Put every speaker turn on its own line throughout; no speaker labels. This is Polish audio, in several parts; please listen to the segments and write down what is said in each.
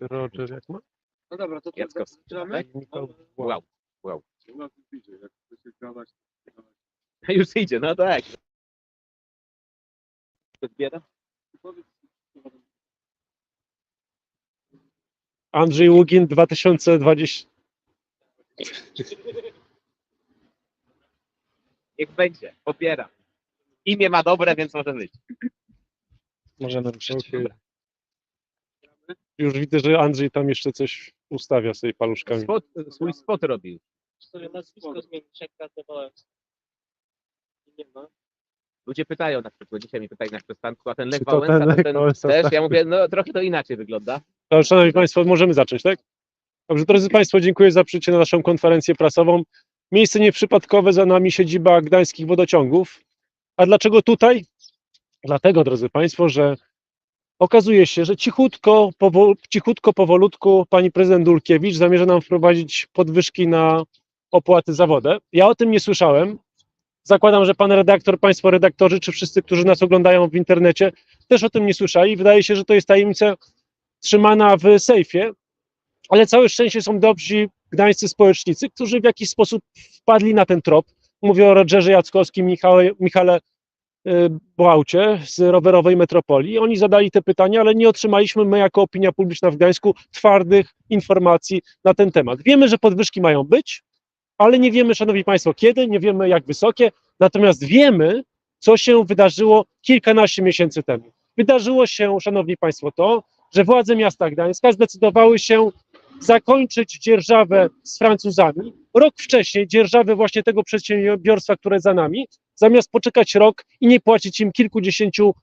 Roger, jak ma?
No dobra, to
Jackowski,
zaczynamy?
tak?
Michał
Wow, wow.
Jak chcecie gadać.
Już idzie, no tak. Podbiera?
Andrzej Ługin 2020.
Niech będzie, popieram. Imię ma dobre, więc może być.
Możemy ruszyć. Już widzę, że Andrzej tam jeszcze coś ustawia sobie paluszkami.
Spot, swój spot robił.
sobie nazwisko zmienić, jak pracowałem. Nie ma.
Ludzie pytają na przykład, dzisiaj mi pytają na przystanku, a ten Lech
Czy to
Wałęsa,
ten
to
Lech
ten
Wałęsa,
też.
tak.
Ja mówię, no trochę to inaczej wygląda.
To, szanowni Państwo, możemy zacząć, tak? Dobrze, drodzy Państwo, dziękuję za przyjście na naszą konferencję prasową. Miejsce nieprzypadkowe, za nami siedziba gdańskich wodociągów. A dlaczego tutaj? Dlatego, drodzy Państwo, że okazuje się, że cichutko, powo, cichutko, powolutku pani prezydent Dulkiewicz zamierza nam wprowadzić podwyżki na opłaty za wodę. Ja o tym nie słyszałem. Zakładam, że pan redaktor, państwo redaktorzy, czy wszyscy, którzy nas oglądają w internecie, też o tym nie słyszeli. Wydaje się, że to jest tajemnica trzymana w sejfie, ale całe szczęście są dobrzy gdańscy społecznicy, którzy w jakiś sposób wpadli na ten trop. Mówię o Rogerze Jackowskim, Michale, Michale y, Błaucie z rowerowej metropolii. Oni zadali te pytania, ale nie otrzymaliśmy my jako opinia publiczna w Gdańsku twardych informacji na ten temat. Wiemy, że podwyżki mają być, ale nie wiemy, szanowni państwo, kiedy, nie wiemy jak wysokie, natomiast wiemy, co się wydarzyło kilkanaście miesięcy temu. Wydarzyło się, szanowni państwo, to, że władze miasta Gdańska zdecydowały się zakończyć dzierżawę z Francuzami. Rok wcześniej dzierżawę właśnie tego przedsiębiorstwa, które za nami, zamiast poczekać rok i nie płacić im kilkudziesięciu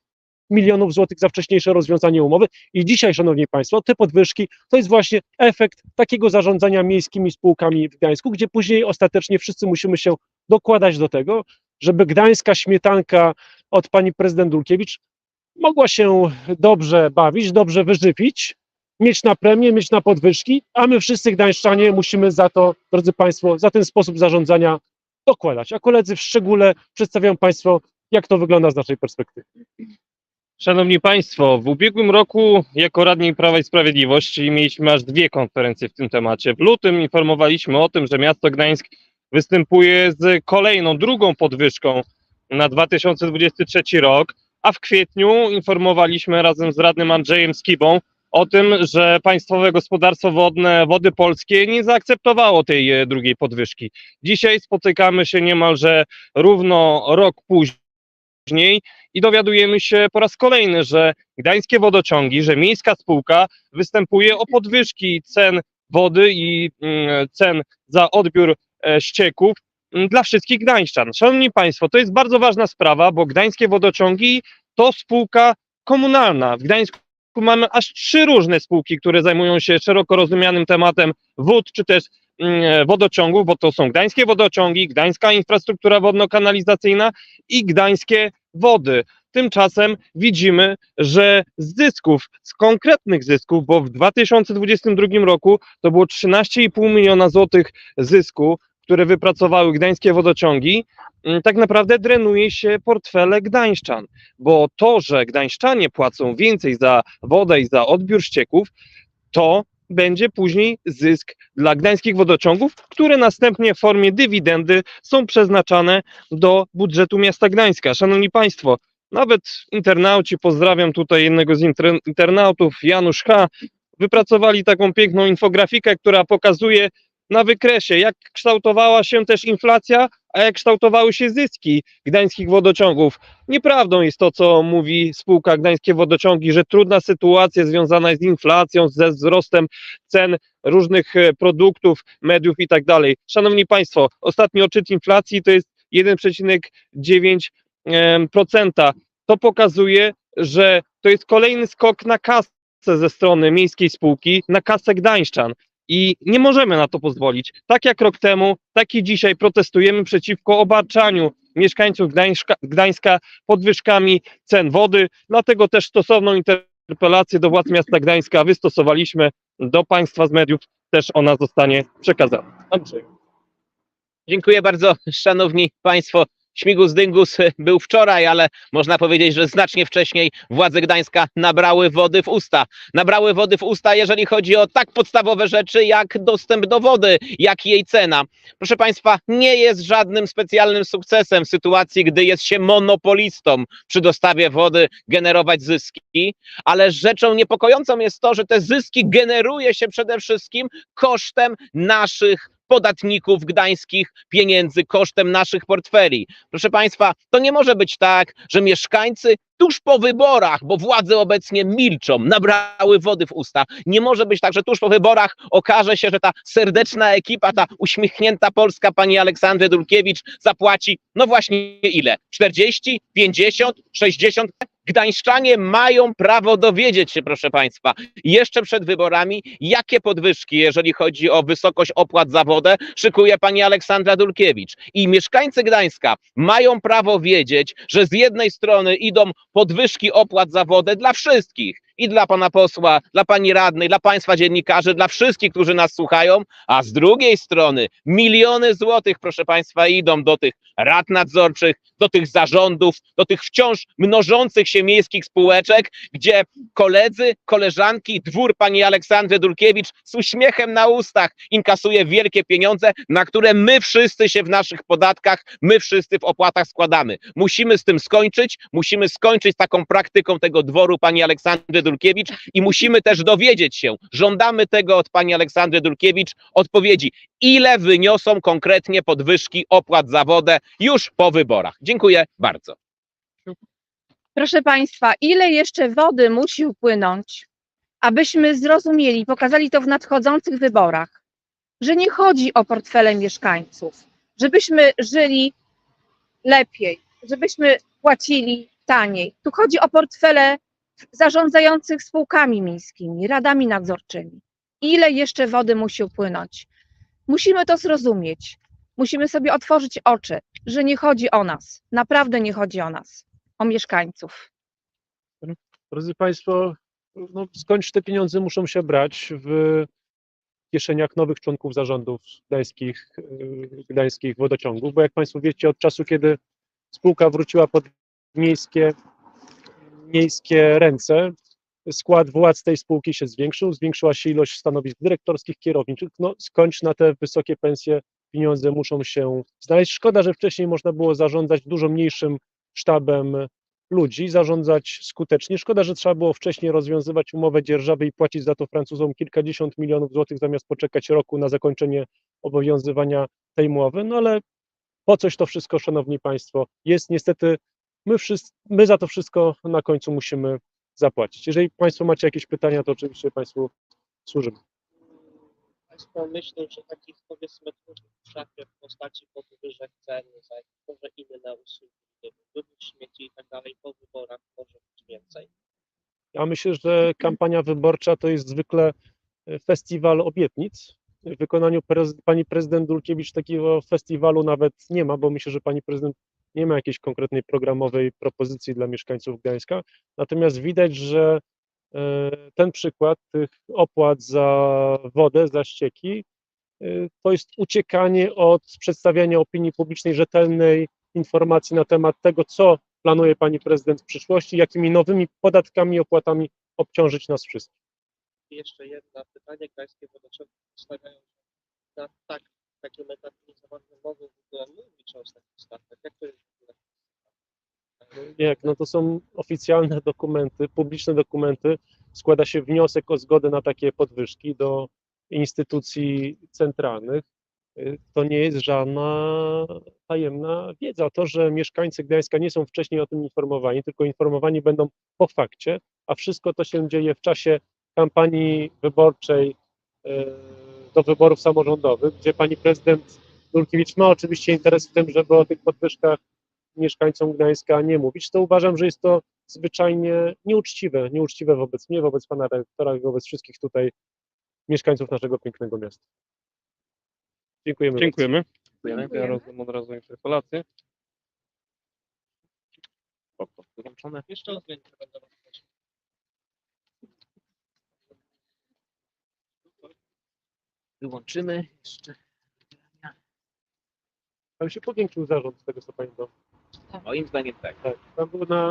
milionów złotych za wcześniejsze rozwiązanie umowy. I dzisiaj, szanowni państwo, te podwyżki to jest właśnie efekt takiego zarządzania miejskimi spółkami w Gdańsku, gdzie później ostatecznie wszyscy musimy się dokładać do tego, żeby gdańska śmietanka od pani prezydent Dulkiewicz mogła się dobrze bawić, dobrze wyżywić, mieć na premię, mieć na podwyżki, a my wszyscy gdańszczanie musimy za to, drodzy Państwo, za ten sposób zarządzania dokładać. A koledzy w szczególe przedstawią Państwo, jak to wygląda z naszej perspektywy.
Szanowni Państwo, w ubiegłym roku jako radni Prawa i Sprawiedliwości mieliśmy aż dwie konferencje w tym temacie. W lutym informowaliśmy o tym, że miasto Gdańsk występuje z kolejną, drugą podwyżką na 2023 rok, a w kwietniu informowaliśmy razem z radnym Andrzejem Skibą o tym, że Państwowe Gospodarstwo Wodne Wody Polskie nie zaakceptowało tej e, drugiej podwyżki. Dzisiaj spotykamy się niemalże równo rok później i dowiadujemy się po raz kolejny, że gdańskie wodociągi, że miejska spółka występuje o podwyżki cen wody i mm, cen za odbiór e, ścieków mm, dla wszystkich gdańszczan. Szanowni Państwo, to jest bardzo ważna sprawa, bo gdańskie wodociągi to spółka komunalna. W Gdańsku mamy aż trzy różne spółki, które zajmują się szeroko rozumianym tematem wód czy też mm, wodociągów, bo to są gdańskie wodociągi, gdańska infrastruktura wodno-kanalizacyjna i gdańskie wody. Tymczasem widzimy, że z zysków, z konkretnych zysków, bo w 2022 roku to było 13,5 miliona złotych zysku, które wypracowały gdańskie wodociągi, mm, tak naprawdę drenuje się portfele gdańszczan, bo to, że gdańszczanie płacą więcej za wodę i za odbiór ścieków, to będzie później zysk dla gdańskich wodociągów, które następnie w formie dywidendy są przeznaczane do budżetu miasta Gdańska. Szanowni Państwo, nawet internauci, pozdrawiam tutaj jednego z inter- internautów, Janusz H., wypracowali taką piękną infografikę, która pokazuje na wykresie, jak kształtowała się też inflacja, a jak kształtowały się zyski gdańskich wodociągów. Nieprawdą jest to, co mówi spółka Gdańskie Wodociągi, że trudna sytuacja związana jest z inflacją, ze wzrostem cen różnych e, produktów, mediów i tak dalej. Szanowni Państwo, ostatni odczyt inflacji to jest 1,9%. To pokazuje, że to jest kolejny skok na kasę ze strony miejskiej spółki, na kasę Gdańszczan. I nie możemy na to pozwolić. Tak jak rok temu, tak i dzisiaj protestujemy przeciwko obarczaniu mieszkańców Gdańska, Gdańska podwyżkami cen wody. Dlatego też stosowną interpelację do władz miasta Gdańska wystosowaliśmy do państwa z mediów. Też ona zostanie przekazana. Andrzej.
Dziękuję bardzo, szanowni państwo. Śmigus dyngus był wczoraj, ale można powiedzieć, że znacznie wcześniej władze Gdańska nabrały wody w usta. Nabrały wody w usta, jeżeli chodzi o tak podstawowe rzeczy jak dostęp do wody, jak jej cena. Proszę Państwa, nie jest żadnym specjalnym sukcesem w sytuacji, gdy jest się monopolistą przy dostawie wody generować zyski, ale rzeczą niepokojącą jest to, że te zyski generuje się przede wszystkim kosztem naszych podatników gdańskich pieniędzy, kosztem naszych portfeli. Proszę Państwa, to nie może być tak, że mieszkańcy tuż po wyborach, bo władze obecnie milczą, nabrały wody w usta. Nie może być tak, że tuż po wyborach okaże się, że ta serdeczna ekipa, ta uśmiechnięta Polska pani Aleksandry Dulkiewicz zapłaci, no właśnie ile? 40, 50, 60? Gdańszczanie mają prawo dowiedzieć się, proszę Państwa, jeszcze przed wyborami, jakie podwyżki, jeżeli chodzi o wysokość opłat za wodę, szykuje pani Aleksandra Dulkiewicz. I mieszkańcy Gdańska mają prawo wiedzieć, że z jednej strony idą podwyżki opłat za wodę dla wszystkich. I dla pana posła, dla pani radnej, dla państwa dziennikarzy, dla wszystkich, którzy nas słuchają, a z drugiej strony miliony złotych, proszę państwa, idą do tych rad nadzorczych, do tych zarządów, do tych wciąż mnożących się miejskich spółeczek, gdzie koledzy, koleżanki, dwór pani Aleksandry Dulkiewicz z uśmiechem na ustach inkasuje wielkie pieniądze, na które my wszyscy się w naszych podatkach, my wszyscy w opłatach składamy. Musimy z tym skończyć, musimy skończyć z taką praktyką tego dworu pani Aleksandry Dulkiewicz i musimy też dowiedzieć się, żądamy tego od pani Aleksandry Dulkiewicz odpowiedzi, ile wyniosą konkretnie podwyżki opłat za wodę już po wyborach. Dziękuję bardzo.
Proszę Państwa, ile jeszcze wody musi upłynąć, abyśmy zrozumieli, pokazali to w nadchodzących wyborach, że nie chodzi o portfele mieszkańców, żebyśmy żyli lepiej, żebyśmy płacili taniej. Tu chodzi o portfele zarządzających spółkami miejskimi, radami nadzorczymi. Ile jeszcze wody musi upłynąć? Musimy to zrozumieć. Musimy sobie otworzyć oczy, że nie chodzi o nas. Naprawdę nie chodzi o nas o mieszkańców.
Drodzy Państwo, no skądś te pieniądze muszą się brać w kieszeniach nowych członków zarządów gdańskich, yy, gdańskich wodociągów, bo jak Państwo wiecie, od czasu, kiedy spółka wróciła pod miejskie, miejskie ręce, skład władz tej spółki się zwiększył, zwiększyła się ilość stanowisk dyrektorskich, kierowniczych, no skądś na te wysokie pensje pieniądze muszą się znaleźć. Szkoda, że wcześniej można było zarządzać dużo mniejszym sztabem ludzi, zarządzać skutecznie. Szkoda, że trzeba było wcześniej rozwiązywać umowę dzierżawy i płacić za to Francuzom kilkadziesiąt milionów złotych, zamiast poczekać roku na zakończenie obowiązywania tej umowy. No ale po coś to wszystko, szanowni państwo, jest niestety, my, wszyscy, my za to wszystko na końcu musimy zapłacić. Jeżeli państwo macie jakieś pytania, to oczywiście państwu służymy.
Państwo myślą, że takich powiedzmy trudnych w szafie w postaci podwyżek cen za może inne usługi, wywóz śmieci i tak dalej po wyborach może być więcej.
Ja myślę, że kampania wyborcza to jest zwykle e, festiwal obietnic. W wykonaniu prez, pani prezydent Dulkiewicz takiego festiwalu nawet nie ma, bo myślę, że pani prezydent nie ma jakiejś konkretnej programowej propozycji dla mieszkańców Gdańska. Natomiast widać, że e, ten przykład tych opłat za wodę, za ścieki, e, to jest uciekanie od przedstawiania opinii publicznej rzetelnej informacji na temat tego, co planuje pani prezydent w przyszłości, jakimi nowymi podatkami opłatami obciążyć nas wszystkich.
Jeszcze jedno pytanie, gdańskie wodociągi stawiają na tak, takim etapie nie za bardzo w ogóle mówić o. Jak to jest w ogóle?
Jak, no to są oficjalne dokumenty, publiczne dokumenty. Składa się wniosek o zgodę na takie podwyżki do instytucji centralnych. To nie jest żadna tajemna wiedza. To, że mieszkańcy Gdańska nie są wcześniej o tym informowani, tylko informowani będą po fakcie, a wszystko to się dzieje w czasie kampanii wyborczej y, do wyborów samorządowych, gdzie pani prezydent Dulkiewicz ma oczywiście interes w tym, żeby o tych podwyżkach mieszkańcom Gdańska nie mówić, to uważam, że jest to zwyczajnie nieuczciwe, nieuczciwe wobec mnie, wobec pana rektora i wobec wszystkich tutaj mieszkańców naszego pięknego miasta. Dziękujemy.
Dziękujemy.
Dziękujemy.
Ja rozdam od razu interpelację.
Jeszcze zdjęcie będę
Wyłączymy jeszcze.
Ale się powiększył zarząd z tego, co pamiętam.
Moim zdaniem tak.
Tak, tam było na